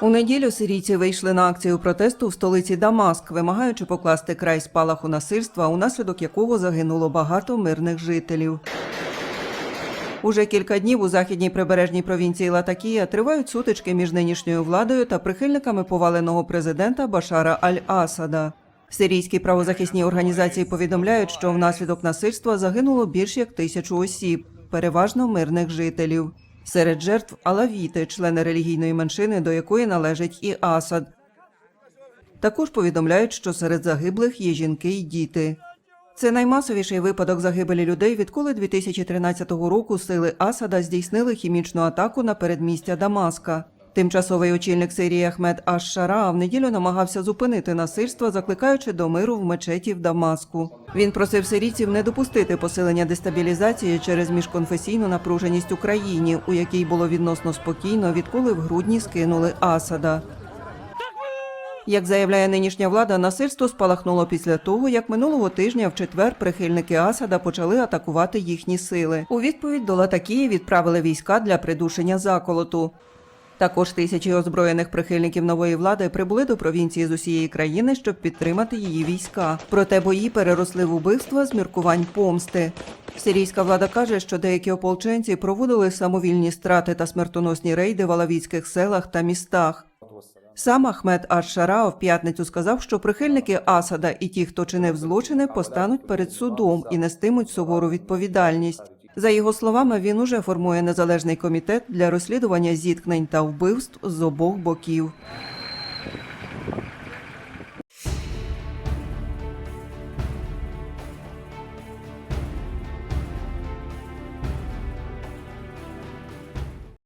У неділю сирійці вийшли на акцію протесту в столиці Дамаск, вимагаючи покласти край спалаху насильства, унаслідок якого загинуло багато мирних жителів. Уже кілька днів у західній прибережній провінції Латакія тривають сутички між нинішньою владою та прихильниками поваленого президента Башара Аль-Асада. Сирійські правозахисні організації повідомляють, що внаслідок насильства загинуло більш як тисячу осіб, переважно мирних жителів. Серед жертв алавіти, члени релігійної меншини, до якої належить і Асад. Також повідомляють, що серед загиблих є жінки й діти. Це наймасовіший випадок загибелі людей, відколи 2013 року сили Асада здійснили хімічну атаку на передмістя Дамаска. Тимчасовий очільник Сирії Ахмед Аш-Шара в неділю намагався зупинити насильство, закликаючи до миру в мечеті в Дамаску. Він просив сирійців не допустити посилення дестабілізації через міжконфесійну напруженість у країні, у якій було відносно спокійно, відколи в грудні скинули Асада. Як заявляє нинішня влада, насильство спалахнуло після того, як минулого тижня в четвер прихильники Асада почали атакувати їхні сили. У відповідь до Латакії відправили війська для придушення заколоту. Також тисячі озброєних прихильників нової влади прибули до провінції з усієї країни, щоб підтримати її війська. Проте бої переросли в убивства з міркувань помсти. Сирійська влада каже, що деякі ополченці проводили самовільні страти та смертоносні рейди в алавійських селах та містах. Сам Ахмед Аш-Шара в п'ятницю сказав, що прихильники Асада і ті, хто чинив злочини, постануть перед судом і нестимуть сувору відповідальність. За його словами, він уже формує незалежний комітет для розслідування зіткнень та вбивств з обох боків.